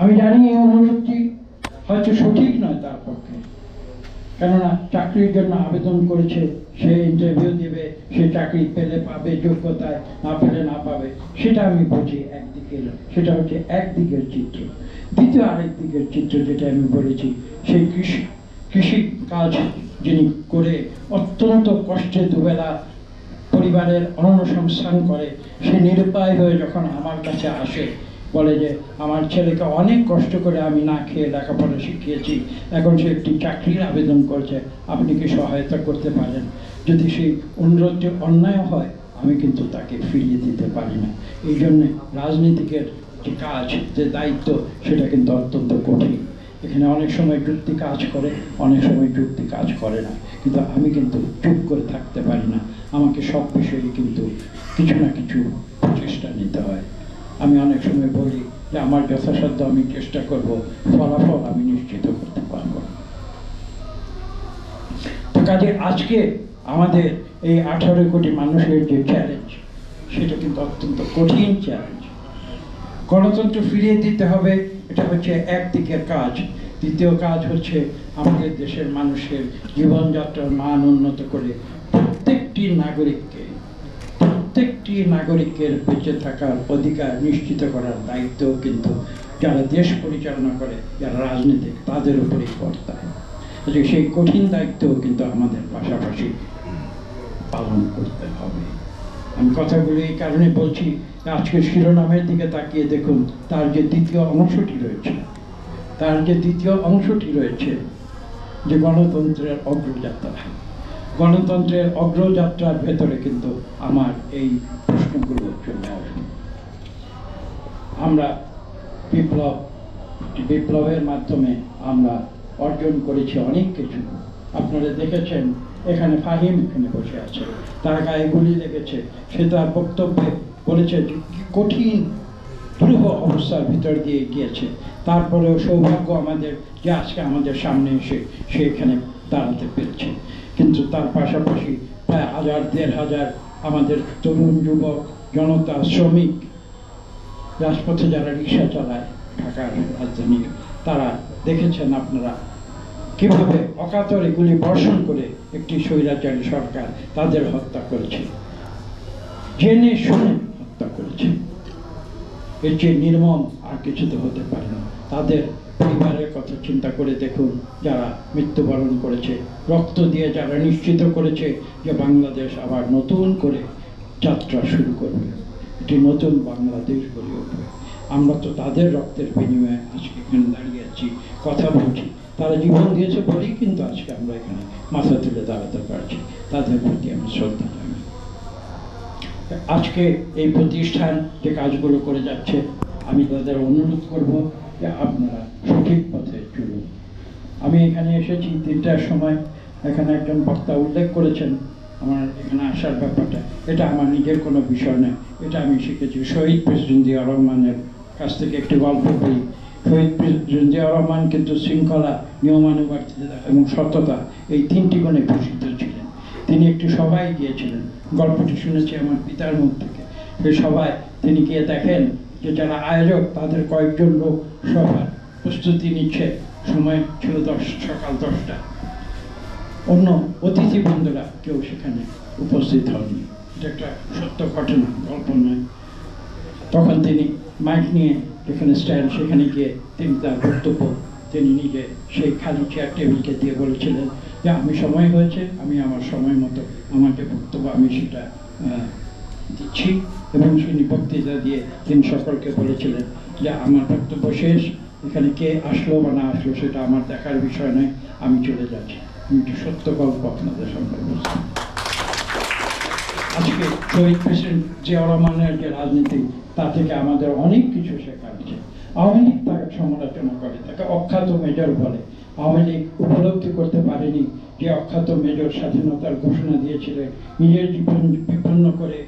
আমি জানি এই অনুরোধটি হয়তো সঠিক নয় তার পক্ষে। কেননা চাকরির জন্য আবেদন করেছে, সে ইন্টারভিউ দেবে, সে চাকরি পেলে পাবে, যোগ্যতায় না পেলে না পাবে, সেটা আমি বুঝি একদিকের সেটা হচ্ছে একদিকের চিত্র। দ্বিতীয় আরেক দিকের চিত্র যেটা আমি বলেছি সেই কৃষি কৃষি কাজ যিনি করে অত্যন্ত কষ্টে দুবেলা পরিবারের অন্নসংস্থান করে, সে নিরুপায় হয়ে যখন আমার কাছে আসে বলে যে, আমার ছেলেকে অনেক কষ্ট করে আমি না খেয়ে লেখাপড়া শিখিয়েছি। এখন সে একটি চাকরির আবেদন করছে। আপনি কি সহায়তা করতে পারেন? যদি সেই অনুরোধটি অন্যায় হয়, আমি কিন্তু তাকে ফিরিয়ে দিতে পারি না। এই জন্যে রাজনীতিকের যে কাজ, যে দায়িত্ব, সেটা কিন্তু অত্যন্ত কঠিন। এখানে অনেক সময় যুক্তি কাজ করে, অনেক সময় যুক্তি কাজ করে না। কিন্তু আমি কিন্তু চুপ করে থাকতে পারি না। আমাকে সব বিষয়ে কিন্তু কিছু না কিছু প্রচেষ্টা নিতে হয় আমি অনেক সময় বলি যে আমার যথাসাধ্য আমি চেষ্টা করব, ফলাফল আমি নিশ্চিত করতে পারব। তো কাজে আজকে আমাদের এই আঠারো কোটি মানুষের যে চ্যালেঞ্জ সেটা কিন্তু অত্যন্ত কঠিন চ্যালেঞ্জ গণতন্ত্র ফিরিয়ে দিতে হবে, এটা হচ্ছে একদিকের কাজ দ্বিতীয় কাজ হচ্ছে আমাদের দেশের মানুষের জীবনযাত্রার মান উন্নত করে প্রত্যেকটি নাগরিককে প্রত্যেকটি নাগরিকের বেঁচে থাকার অধিকার নিশ্চিত করার দায়িত্ব কিন্তু যারা দেশ পরিচালনা করে, যারা রাজনীতিক, তাদের উপরেই বর্তায় কাজে সেই কঠিন দায়িত্বও কিন্তু আমাদের পাশাপাশি পালন করতে হবে। আমি কথাগুলি এই কারণে বলছি, আজকে শিরোনামের দিকে তাকিয়ে দেখুন, তার যে দ্বিতীয় অংশটি রয়েছে, তার যে দ্বিতীয় অংশটি রয়েছে, যে গণতন্ত্রের অগ্রযাত্রা। গণতন্ত্রের অগ্রযাত্রার ভেতরে কিন্তু আমার এই প্রশ্নগুলো চলে আসবে আমরা বিপ্লব, বিপ্লবের মাধ্যমে আমরা অর্জন করেছি অনেক কিছু। আপনারা দেখেছেন, এখানে ফাহিম এখানে বসে আছে। তার গায়ে গুলি লেগেছে। সে তার বক্তব্যে বলেছে, কঠিন, দুরূহ অবস্থার ভিতর দিয়ে গিয়েছে। তারপরেও সৌভাগ্য আমাদের যে আজকে আমাদের সামনে এসে সে এখানে দাঁড়াতে পেরেছে। কিন্তু তার পাশাপাশি প্রায় হাজার, দেড় হাজার আমাদের তরুণ যুবক, জনতা, শ্রমিক, রাজপথে যারা রিক্সা চালায় ঢাকার রাজধানীর তারা দেখেছেন আপনারা কীভাবে অকাতরে গুলি বর্ষণ করে একটি স্বৈরাচারী সরকার তাদের হত্যা করেছে। জেনে শুনে হত্যা করেছে। এর চেয়ে নির্মম আর কিছু তো হতে পারে না। তাদের পরিবারের কথা চিন্তা করে দেখুন যারা মৃত্যুবরণ করেছে, রক্ত দিয়ে যারা নিশ্চিত করেছে যে বাংলাদেশ আবার নতুন করে যাত্রা শুরু করবে। এটি নতুন বাংলাদেশ গড়ে উঠবে। আমরা তো তাদের রক্তের বিনিময়ে আজকে এখানে দাঁড়িয়ে আছি, কথা বলছি। তারা জীবন দিয়েছে বলেই কিন্তু আজকে আমরা এখানে মাথা তুলে দাঁড়াতে পারছি। তাদের প্রতি আমি শ্রদ্ধা জানাই। আজকে এই প্রতিষ্ঠান যে কাজগুলো করে যাচ্ছে, আমি তাদের অনুরোধ করব যে আপনারা সঠিক পথে চলুন। আমি এখানে এসেছি তিনটার সময়। এখানে একজন বক্তা উল্লেখ করেছেন আমার এখানে আসার ব্যাপারটা। এটা আমার নিজের কোনো বিষয় নয়। এটা আমি শিখেছি। শহীদ প্রেসিডেন্ট জিয়া রহমানের কাছ থেকে একটি গল্প বলি শহীদ প্রেসিডেন্ট জিয়া রহমান কিন্তু শৃঙ্খলা, নিয়মানুবর্তিতা এবং সততা এই তিনটি গুণে ভূষিত ছিলেন। তিনি একটি সভায় গিয়েছিলেন। গল্পটি শুনেছি আমার পিতার মুখ থেকে। সেই সভায় তিনি গিয়ে দেখেন যে যারা আয়োজক, তাদের কয়েকজন লোক সভার প্রস্তুতি নিচ্ছে। সময় ছিল দশ, সকাল দশটা। অন্য অতিথি বন্ধুরা কেউ সেখানে উপস্থিত হননি এটা একটা সত্য ঘটনা, গল্প নয়। তখন তিনি মাইক নিয়ে যেখানে স্ট্যান্ড সেখানে গিয়ে তিনি তার বক্তব্য তিনি নিজে সেই খালি চেয়ার টেবিলকে দিয়ে বলেছিলেন যে, আমি সময় হয়েছে, আমি আমার সময় মতো আমাকে বক্তব্য, আমি সেটা দিচ্ছি। এবং তিনি বক্তৃতা দিয়ে তিনি সকলকে বলেছিলেন যে আমার বক্তব্য শেষ, এখানে কে আসলো বা না আসলো সেটা আমার দেখার বিষয় নয়, আমি চলে যাচ্ছি। আমি একটু সত্য গল্প আপনাদের সামনে বলছি। আজকে শহীদ প্রেসিডেন্ট জিয়া রহমানের যে রাজনীতি, তা থেকে আমাদের অনেক কিছু শেখার আছে আওয়ামী লীগ তাকে সমালোচনা করে, তাকে অখ্যাত মেজর বলে। আওয়ামী লীগ উপলব্ধি করতে পারেনি যে অখ্যাত মেজর স্বাধীনতার ঘোষণা দিয়েছিলেন নিজের জীবন বিপন্ন করে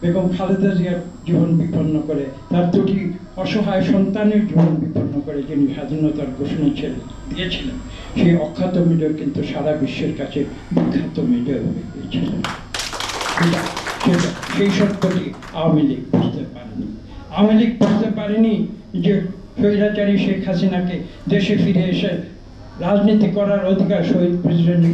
বেগম খালেদা জিয়ার জীবন বিপন্ন করে, তার দুটি অসহায় সন্তানের জীবন বিপন্ন করে যিনি স্বাধীনতার ঘোষণা ছিলেন দিয়েছিলেন। সেই অখ্যাত মেজর কিন্তু সারা বিশ্বের কাছে বিখ্যাত মেজর হয়ে গিয়েছিলেন। সেই সত্যটি আওয়ামী লীগ বুঝতে পারেনি। আওয়ামী লীগ বুঝতে পারেনি যে স্বৈরাচারী শেখ হাসিনাকে দেশে ফিরে এসে রাজনীতি করার অধিকার শহীদ প্রেসিডেন্ট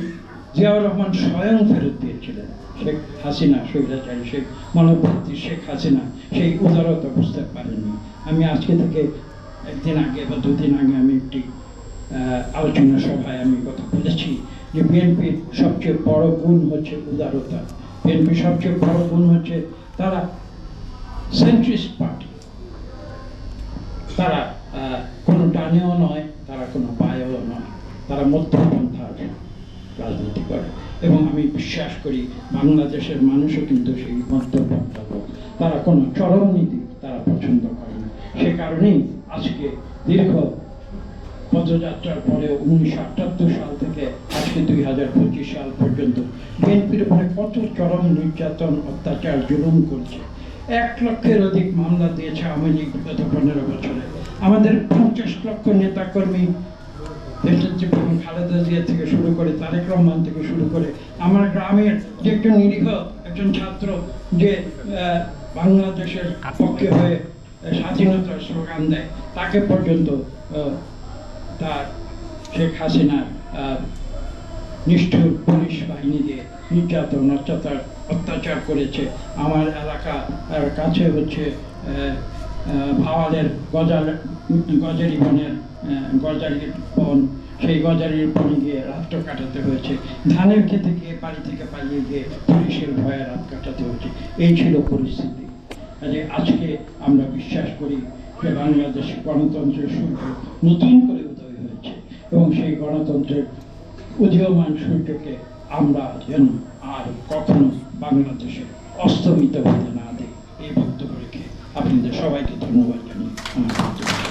জিয়াউর রহমান স্বয়ং ফেরত দিয়েছিলেন। শেখ হাসিনা, স্বৈরাচারী শেখ মানবভক্তি শেখ হাসিনা, সেই উদারতা বুঝতে পারেননি। আমি আজকে থেকে একদিন আগে বা দুদিন আগে আমি একটি আলোচনা সভায় আমি কথা বলেছি যে বিএনপির সবচেয়ে বড় গুণ হচ্ছে উদারতা। বিএনপির সবচেয়ে বড় গুণ হচ্ছে তারা সেন্ট্রিস্ট পার্টি তারা কোনো টানেও নয়, তারা কোনো পায়েও নয়। তারা মধ্যপন্থার রাজনীতি করে। এবং আমি বিশ্বাস করি বাংলাদেশের মানুষও কিন্তু সেই মধ্যপন্থা লোক তারা কোনো চরম নীতি তারা পছন্দ করে না। সে কারণেই আজকে দীর্ঘ পদযাত্রার পরে উনিশশো আটাত্তর সাল থেকে আজকে দুই হাজার পঁচিশ সাল পর্যন্ত বিএনপির উপরে কত চরম নির্যাতন, অত্যাচার, জুলুম করছে। এক লক্ষের অধিক মামলা দিয়েছে আওয়ামী লীগ বিগত পনেরো বছরে। আমাদের পঞ্চাশ লক্ষ নেতাকর্মী দেশনেত্রী বেগম খালেদা জিয়া থেকে শুরু করে তারেক রহমান থেকে শুরু করে আমার গ্রামের যে একজন নিরীহ একজন ছাত্র যে বাংলাদেশের পক্ষে হয়ে স্বাধীনতার স্লোগান দেয়, তাকে পর্যন্ত তার শেখ হাসিনার নিষ্ঠুর পুলিশ বাহিনী দিয়ে নির্যাতন, অত্যাচার অত্যাচার করেছে। আমার এলাকা কাছে হচ্ছে ভাওয়ালের গজাল গজারি বনের গজারির বন সেই গজারির বনে গিয়ে রাত্র কাটাতে হয়েছে। ধানের খেতে গিয়ে, বাড়ি থেকে পালিয়ে গিয়ে পুলিশের ভয়ে রাত কাটাতে হয়েছে। এই ছিল পরিস্থিতি। কাজে আজকে আমরা বিশ্বাস করি যে বাংলাদেশ গণতন্ত্রের সূর্য নতুন করে উদয় হয়েছে এবং সেই গণতন্ত্রের উদীয়মান সূর্যকে আমরা যেন আর কখনো বাংলাদেশে অস্তমিত হতে না দিই। এই বক্তব্য রেখে আপনাদের সবাইকে ধন্যবাদ জানিয়ে আমার